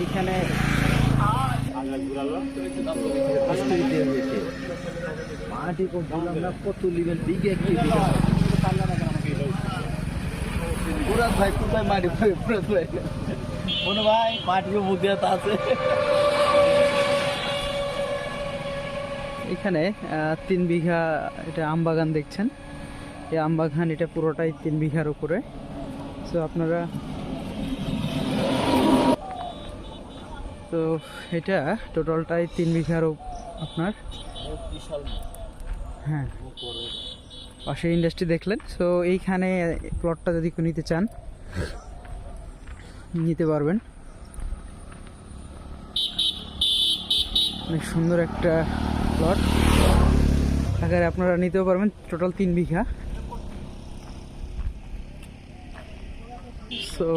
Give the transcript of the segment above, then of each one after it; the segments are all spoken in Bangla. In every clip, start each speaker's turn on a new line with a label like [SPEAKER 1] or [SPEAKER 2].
[SPEAKER 1] এইখানে। মাটি করছিলাম না, কত লিবেন বিঘে কি পুরাত ভাই কোথায় মাটি ভাই, পুরাত ভাই। মনে ভাই, মাটির মধ্যে আছে। এখানে তিন বিঘা এটা আম বাগান দেখছেন। এই আম বাগান এটা পুরোটাই তিন বিঘার উপরে। তো আপনারা তো এটা টোটালটাই তিন বিঘার আপনার। হ্যাঁ। পাশে ইন্ডাস্ট্রি দেখলেন। সো এইখানে প্লটটা যদি নিতে চান, নিতে পারবেন। অনেক সুন্দর একটা প্লট আকারে আপনারা নিতেও পারবেন, টোটাল তিন বিঘা। সো তো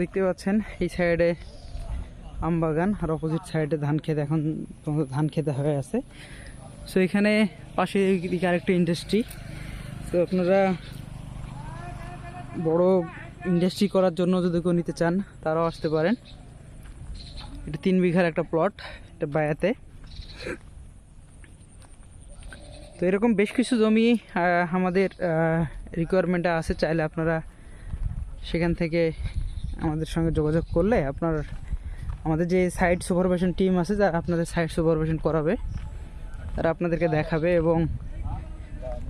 [SPEAKER 1] দেখতে পাচ্ছেন, এই সাইডে আম বাগান, আর অপোজিট সাইডে ধান ক্ষেত, এখন ধান খেতে হয়ে আছে সো এখানে পাশে দিকে আরেকটা ইন্ডাস্ট্রি তো আপনারা বড় ইন্ডাস্ট্রি করার জন্য যদি কেউ নিতে চান, তারাও আসতে পারেন। এটা তিন বিঘার একটা প্লট এটা বায়াতে। তো এরকম বেশ কিছু জমি আমাদের রিকোয়ারমেন্টে আছে, চাইলে আপনারা সেখান থেকে আমাদের সঙ্গে যোগাযোগ করলে আপনার, আমাদের যে সাইট সুপারভিশন টিম আছে যারা আপনাদের সাইট সুপারভিশন করাবে, তারা আপনাদেরকে দেখাবে এবং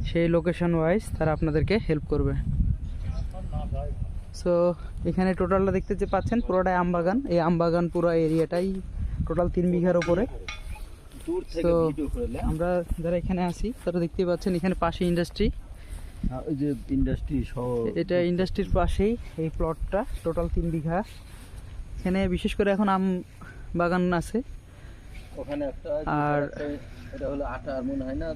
[SPEAKER 1] সেই লোকেশন ওয়াইজ তারা আপনাদেরকে হেল্প করবে। সো এখানে টোটালটা দেখতে যে পাচ্ছেন পুরোটাই আমবাগান। এই আমবাগান পুরো এরিয়াটাই টোটাল তিন বিঘার
[SPEAKER 2] থেকে
[SPEAKER 1] তো আমরা যারা এখানে আছি তারা দেখতেই পাচ্ছেন এখানে পাশে ইন্ডাস্ট্রি
[SPEAKER 2] ওই যে ইন্ডাস্ট্রি
[SPEAKER 1] এটা ইন্ডাস্ট্রির পাশেই এই প্লটটা টোটাল তিন বিঘা। এখানে বিশেষ করে এখন আম বাগান আছে।
[SPEAKER 2] ওখানে একটা
[SPEAKER 1] আর-
[SPEAKER 2] এটা হলো আটা আর মনে হয় না?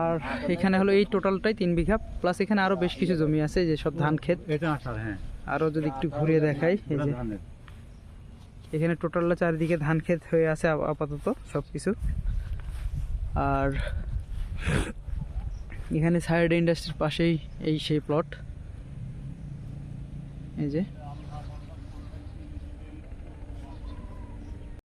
[SPEAKER 1] আর এখানে হলো এই টোটালটাই তিন বিঘা প্লাস এখানে আরও বেশ কিছু জমি আছে যে সব ধান ক্ষেত।
[SPEAKER 2] এটা আটার হ্যাঁ।
[SPEAKER 1] আরও যদি একটু ঘুরিয়ে দেখাই এই যে এখানে টোটালটা চারিদিকে ধান ক্ষেত হয়ে আছে আপাতত সব কিছু আর এখানে সাইড ইন্ডাস্ট্রির পাশেই এই সেই প্লট এই যে